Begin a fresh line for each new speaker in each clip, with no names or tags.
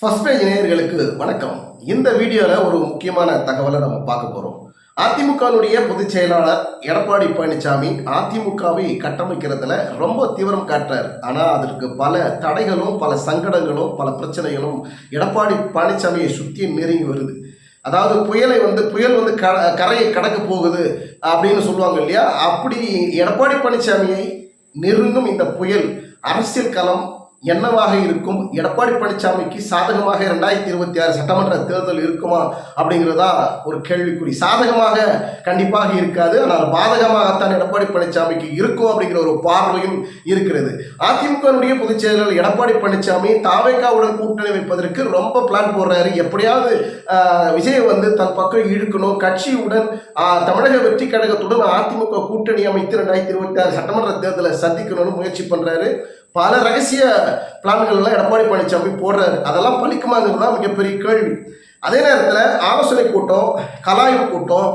First page நேயர்களுக்கு வணக்கம். இந்த வீடியோவில் ஒரு முக்கியமான தகவலை நம்ம பார்க்க போகிறோம் அதிமுகவுடைய பொதுச் செயலாளர் எடப்பாடி பழனிசாமி அதிமுகவை கட்டமைக்கிறதுல ரொம்ப தீவிரம் காட்டுறார். ஆனால் அதற்கு பல தடைகளும் பல சங்கடங்களும் பல பிரச்சனைகளும் எடப்பாடி பழனிசாமியை சுற்றி நெருங்கி வருது. அதாவது புயலை வந்து புயல் வந்து க கரையை கடக்க போகுது அப்படின்னு சொல்லுவாங்க இல்லையா? அப்படி எடப்பாடி பழனிசாமியை நெருங்கும் இந்த புயல் அரசியல் களம் என்னவாக இருக்கும்? எடப்பாடி பழனிசாமிக்கு சாதகமாக ரெண்டாயிரத்தி இருபத்தி ஆறு சட்டமன்ற தேர்தல் இருக்குமா அப்படிங்கிறதா ஒரு கேள்விக்குறி. சாதகமாக கண்டிப்பாக இருக்காது. ஆனால் பாதகமாகத்தான் எடப்பாடி பழனிசாமிக்கு இருக்கும் அப்படிங்கிற ஒரு பார்வையும் இருக்கிறது. அதிமுகவுடைய பொதுச் எடப்பாடி பழனிசாமி தாவேக்காவுடன் கூட்டணி வைப்பதற்கு ரொம்ப பிளான் போடுறாரு. எப்படியாவது விஜயை விஜய் வந்து தன் பக்கம் இழுக்கணும். கட்சியுடன் தமிழக வெற்றி கழகத்துடன் அதிமுக கூட்டணி அமைத்து ரெண்டாயிரத்தி இருபத்தி ஆறு சட்டமன்ற தேர்தலை சந்திக்கணும்னு முயற்சி பண்ணுறாரு பல ரகசிய பிளான்கள் எல்லாம் எடப்பாடி பழனிசாமி போடுறாரு. அதெல்லாம் பழிக்குமாங்கிறது தான் மிகப்பெரிய கேள்வி. அதே நேரத்தில் ஆலோசனை கூட்டம் கலாய்வு கூட்டம்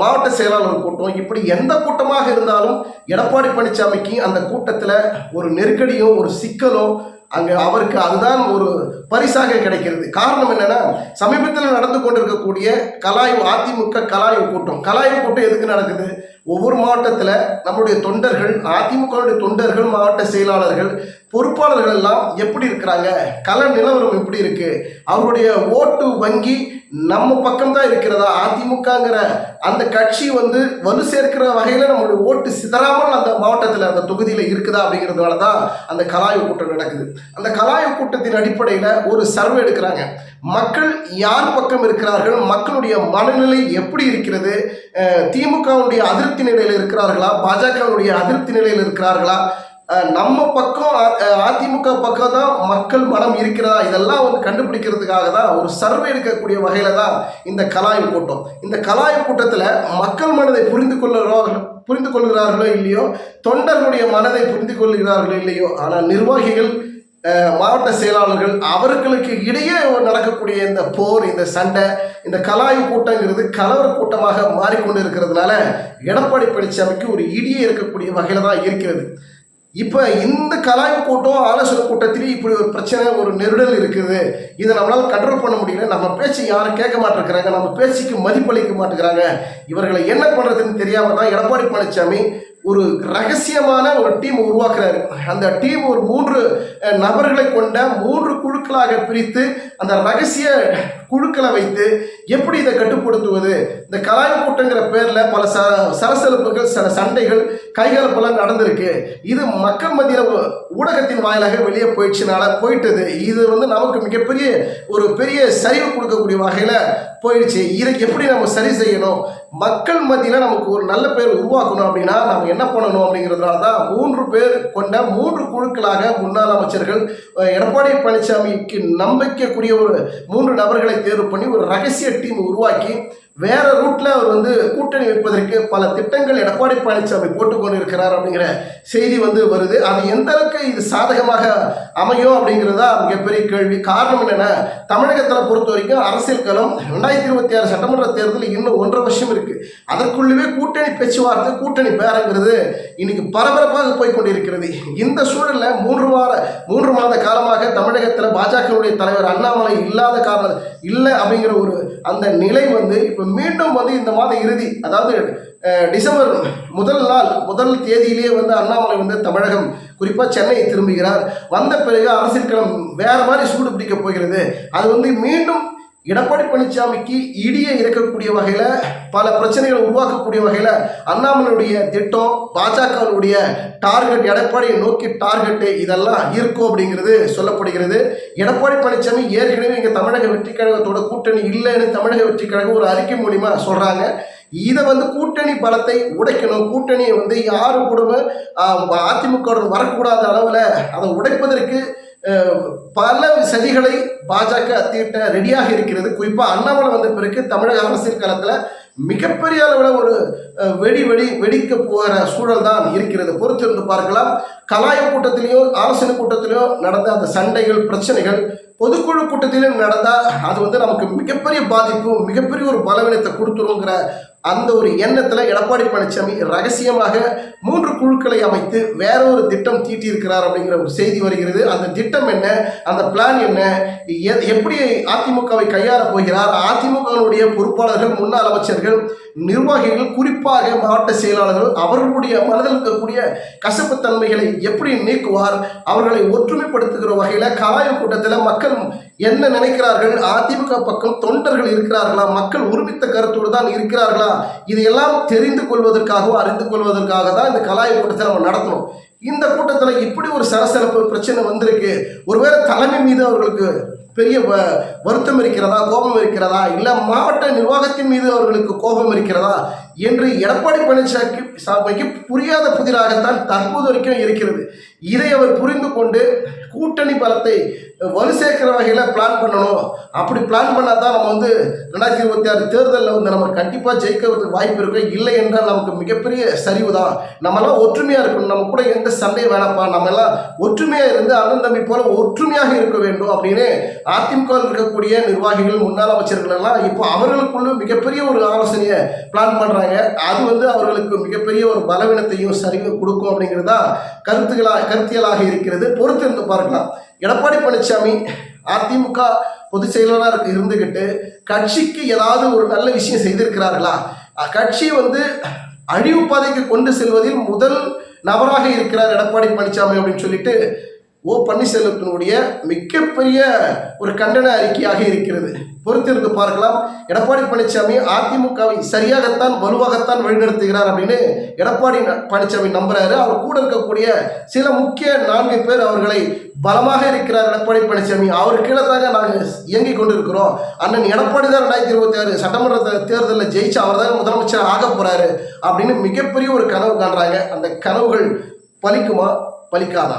மாவட்ட செயலாளர் கூட்டம் இப்படி எந்த கூட்டமாக இருந்தாலும் எடப்பாடி பழனிசாமிக்கு அந்த கூட்டத்தில் ஒரு நெருக்கடியோ ஒரு சிக்கலோ அங்கே அவருக்கு அதுதான் ஒரு பரிசாக கிடைக்கிறது. காரணம் என்னன்னா சமீபத்தில் நடந்து கொண்டிருக்கக்கூடிய கலாய்வு அதிமுக கலாய்வு கூட்டம். கலாய்வு கூட்டம் எதுக்கு நடக்குது? ஒவ்வொரு மாவட்டத்தில் நம்முடைய தொண்டர்கள் அதிமுகவுடைய தொண்டர்கள் மாவட்ட செயலாளர்கள் பொறுப்பாளர்கள் எல்லாம் எப்படி இருக்கிறாங்க? கள நிலவரம் எப்படி இருக்கு? அவருடைய ஓட்டு வங்கி நம்ம பக்கம்தான் இருக்கிறதா? அதிமுகங்கிற அந்த கட்சி வந்து வலு சேர்க்கிற வகையில் நம்மளுடைய ஓட்டு சிதறாமல் அந்த மாவட்டத்தில் அந்த தொகுதியில் இருக்குதா அப்படிங்கிறதுனால தான் அந்த கலாய்வு கூட்டம் நடக்குது. அந்த கலாய்வு கூட்டத்தின் அடிப்படையில் ஒரு சர்வே எடுக்கிறாங்க. மக்கள் யார் பக்கம் இருக்கிறார்கள்? மக்களுடைய மனநிலை எப்படி இருக்கிறது? திமுகவுடைய அதிருப்தி நிலையில் இருக்கிறார்களா? பாஜகவுடைய அதிருப்தி நிலையில் இருக்கிறார்களா? நம்ம பக்கம் அதிமுக பக்கம் தான் மக்கள் மனம் இருக்கிறதா? இதெல்லாம் வந்து கண்டுபிடிக்கிறதுக்காக தான் ஒரு சர்வே எடுக்கக்கூடிய வகையில தான் இந்த கலாய்வு கூட்டம். இந்த கலாய்வு கூட்டத்தில் மக்கள் மனதை புரிந்து கொள்ளுகிறவர்கள் புரிந்து கொள்கிறார்களோ இல்லையோ தொண்டர்களுடைய மனதை புரிந்து கொள்கிறார்களோ இல்லையோ ஆனால் நிர்வாகிகள் மாவட்ட செயலாளர்கள் அவர்களுக்கு இடையே நடக்கக்கூடிய இந்த போர் இந்த சண்டை இந்த கலாய்வு கூட்டங்கிறது கலவர கூட்டமாக மாறிக்கொண்டு இருக்கிறதுனால எடப்பாடி பழனிசாமிக்கு ஒரு இடியே இருக்கக்கூடிய வகையில் தான் இருக்கிறது. இப்போ இந்த கலாய்வு கூட்டம் ஆலோசனை கூட்டத்திலேயே இப்படி ஒரு பிரச்சனை ஒரு நெருடல் இருக்குது. இதை நம்மளால் கண்ட்ரோல் பண்ண முடியல. நம்ம பேச்சு யாரும் கேட்க மாட்டேங்கிறாங்க. நம்ம பேச்சுக்கு மதிப்பளிக்க மாட்டேங்கிறாங்க. இவர்களை என்ன பண்ணுறதுன்னு தெரியாமல் தான் எடப்பாடி பழனிசாமி ஒரு ரகசியமான ஒரு டீம் உருவாக்குறாரு. அந்த டீம் ஒரு மூன்று நபர்களை கொண்ட மூன்று குழுக்களாக பிரித்து அந்த ரகசிய குழுக்களை வைத்து எப்படி இதை கட்டுப்படுத்துவது? இந்த கலாய்வு கூட்டங்கிற பேரில் பல ச சலசலப்புகள் சில சண்டைகள் கைகலப்பெல்லாம் நடந்திருக்கு. இது மக்கள் மத்தியில் ஊடகத்தின் வாயிலாக வெளியே போயிடுச்சுனால போயிட்டது. இது வந்து நமக்கு மிகப்பெரிய ஒரு பெரிய சரிவு கொடுக்கக்கூடிய வகையில் போயிடுச்சு. இதை எப்படி நம்ம சரி செய்யணும்? மக்கள் மத்தியில் நமக்கு ஒரு நல்ல பேர் உருவாக்கணும் அப்படின்னா நம்ம என்ன பண்ணணும் அப்படிங்கிறதுனால தான் மூன்று பேர் கொண்ட மூன்று குழுக்களாக முன்னாள் அமைச்சர்கள் எடப்பாடி பழனிசாமிக்கு நம்பிக்கைக்குரிய ஒரு மூன்று நபர்களை தேர்வு பண்ணி ஒரு ரகசிய டீம் உருவாக்கி வேற ரூட்ல அவர் வந்து கூட்டணி வைப்பதற்கு பல திட்டங்கள் எடப்பாடி பழனிசாமி போட்டுக்கொண்டிருக்கிறார் அப்படிங்கிற செய்தி வந்து வருது. அது எந்த அளவுக்கு இது சாதகமாக அமையும் அப்படிங்கிறதா மிகப்பெரிய கேள்வி. காரணம் என்னென்னா தமிழகத்தில் பொறுத்த வரைக்கும் அரசியல் களம் ரெண்டாயிரத்தி இருபத்தி ஆறு சட்டமன்ற தேர்தல் இன்னும் ஒன்றரை வருஷம் இருக்கு. அதற்குள்ளவே கூட்டணி பேச்சுவார்த்தை கூட்டணி பேரங்கிறது இன்னைக்கு பரபரப்பாக போய் கொண்டிருக்கிறது. இந்த சூழலில் மூன்று வார மூன்று மாத காலமாக தமிழகத்தில் பாஜகவுடைய தலைவர் அண்ணாமலை இல்லாத காரணம் இல்லை அப்படிங்கிற ஒரு அந்த நிலை வந்து இப்போ மீண்டும் வந்து இந்த மாத இறுதி அதாவது டிசம்பர் முதல் நாள் முதல் தேதியிலேயே வந்து அண்ணாமலை வந்து தமிழகம் குறிப்பாக சென்னை திரும்புகிறார். வந்த பிறகு அரசியல் களம் வேறு மாதிரி சூடு பிடிக்க போகிறது. அது வந்து மீண்டும் எடப்பாடி பழனிசாமிக்கு இடியை இறக்கக்கூடிய வகையில் பல பிரச்சனைகளை உருவாக்கக்கூடிய வகையில் அண்ணாமலையுடைய திட்டம் பாஜகவுடைய டார்கெட் எடப்பாடியை நோக்கி டார்கெட்டு இதெல்லாம் இருக்கும் அப்படிங்கிறது சொல்லப்படுகிறது. எடப்பாடி பழனிசாமி ஏற்கனவே இங்கே தமிழக வெற்றிக் கழகத்தோட கூட்டணி இல்லைன்னு தமிழக வெற்றிக் கழகம் ஒரு அறிக்கை மூலிமா சொல்கிறாங்க இதை வந்து கூட்டணி பலத்தை உடைக்கணும். கூட்டணியை வந்து யாரும் கூட அதிமுக வரக்கூடாத அளவில் அதை உடைப்பதற்கு பல சதிகளை பாஜக தீட்ட ரெடியாக இருக்கிறது. குறிப்பாக அண்ணாமலை வந்த பிறகு தமிழக அரசியல் காலத்தில் மிகப்பெரிய அளவில் ஒரு வெடி வெடி வெடிக்க போகிற சூழல் தான் இருக்கிறது. பொறுத்திருந்து பார்க்கலாம். கலாய கூட்டத்திலையும் ஆலோசனை கூட்டத்திலையும் நடந்த அந்த சண்டைகள் பிரச்சனைகள் பொதுக்குழு கூட்டத்திலும் நடந்தால் அது வந்து நமக்கு மிகப்பெரிய பாதிப்பு மிகப்பெரிய ஒரு பலவீனத்தை கொடுத்துருங்கிற அந்த ஒரு எண்ணத்தில் எடப்பாடி பழனிசாமி ரகசியமாக மூன்று குழுக்களை அமைத்து வேற ஒரு திட்டம் தீட்டியிருக்கிறார் அப்படிங்கிற ஒரு செய்தி வருகிறது. அந்த திட்டம் என்ன? அந்த பிளான் என்ன? எப்படி அதிமுகவை கையாள போகிறார்? அதிமுகவினுடைய பொறுப்பாளர்கள் முன்னாள் அமைச்சர்கள் நிர்வாகிகள் குறிப்பாக மாவட்ட செயலாளர்கள் அவர்களுடைய மனதில் இருக்கக்கூடிய கசப்புத்தன்மைகளை எப்படி நீக்குவார்? அவர்களை ஒற்றுமைப்படுத்துகிற வகையில் கலாய கூட்டத்தில் மக்கள் என்ன நினைக்கிறார்கள்? அதிமுக பக்கம் தொண்டர்கள் இருக்கிறார்களா? மக்கள் உரிமித்த கருத்தோடு தான் இருக்கிறார்களா? இதையெல்லாம் தெரிந்து கொள்வதற்காகவும் அறிந்து கொள்வதற்காக தான் இந்த கலாய கூட்டத்தை நம்ம நடத்தணும். இந்த கூட்டத்தில் இப்படி ஒரு சரசரப்பு பிரச்சனை வந்திருக்கு. ஒருவேளை தலைமை மீது அவர்களுக்கு பெரிய வ- வருத்தம் இருக்கிறதா? கோபம் இருக்கிறதா? இல்லை மாவட்ட நிர்வாகத்தின் மீது அவர்களுக்கு கோபம் இருக்கிறதா? என்று எடப்பாடி பழனிசாமி சாமிக்கு புரியாத புதிராகத்தான் தற்போது வரைக்கும் இருக்கிறது. இதை அவர் புரிந்து கொண்டு கூட்டணி பலத்தை வலு சேர்க்கிற வகையில் பிளான் பண்ணணும். அப்படி பிளான் பண்ணால் தான் நம்ம வந்து ரெண்டாயிரத்தி இருபத்தி ஆறு தேர்தலில் வந்து நம்ம கண்டிப்பாக ஜெயிக்கிறதுக்கு வாய்ப்பு இருக்கும் இல்லை என்றால் நமக்கு மிகப்பெரிய சரிவு தான். நம்மலாம் ஒற்றுமையாக இருக்கணும். நம்ம கூட எந்த சண்டையும் வேணாப்பா நம்ம எல்லாம் ஒற்றுமையாக இருந்து அண்ணன் தம்பி போல ஒற்றுமையாக இருக்க வேண்டும் அப்படின்னு அதிமுக இருக்கக்கூடிய நிர்வாகிகள் முன்னாள் அமைச்சர்கள் எல்லாம் இப்போ அவர்களுக்குள்ள மிகப்பெரிய ஒரு ஆலோசனையை பிளான் பண்ணுறாங்க அது வந்து அவர்களுக்கு மிகப்பெரிய ஒரு பலவீனத்தையும் சரிவு கொடுக்கும் அப்படிங்கிறது தான் கருத்துக்களாக கருத்தியலாக இருக்கிறது. பொறுத்திருந்து பார்க்கலாம். எடப்பாடி பழனிசாமி அதிமுக பொதுச் செயலாளராக இருந்துக்கிட்டு கட்சிக்கு ஏதாவது ஒரு நல்ல விஷயம் செய்திருக்கிறார்களா? கட்சி வந்து அழிவு பாதைக்கு கொண்டு செல்வதில் முதல் நபராக இருக்கிறார் எடப்பாடி பழனிசாமி அப்படின்னு சொல்லிட்டு ஓ பன்னீர்செல்வத்தினுடைய மிகப்பெரிய ஒரு கண்டன அறிக்கையாக இருக்கிறது. பொறுத்திருந்து பார்க்கலாம். எடப்பாடி பழனிசாமி அதிமுகவை சரியாகத்தான் வலுவாகத்தான் வழிநடத்துகிறார் அப்படின்னு எடப்பாடி பழனிசாமி நம்புறாரு. அவர் கூட இருக்கக்கூடிய சில முக்கிய நான்கு பேர் அவர்களை பலமாக இருக்கிறார் எடப்பாடி பழனிசாமி அவர் கீழே தாங்க நாங்கள் இயங்கிக் கொண்டிருக்கிறோம். அண்ணன் எடப்பாடி தான் ரெண்டாயிரத்தி இருபத்தி ஆறு சட்டமன்ற தேர்தலில் ஜெயிச்சு அவர் தான் முதலமைச்சர் ஆக போறாரு அப்படின்னு மிகப்பெரிய ஒரு கனவு காண்றாங்க. அந்த கனவுகள் பலிக்குமா? பலிக்காதா?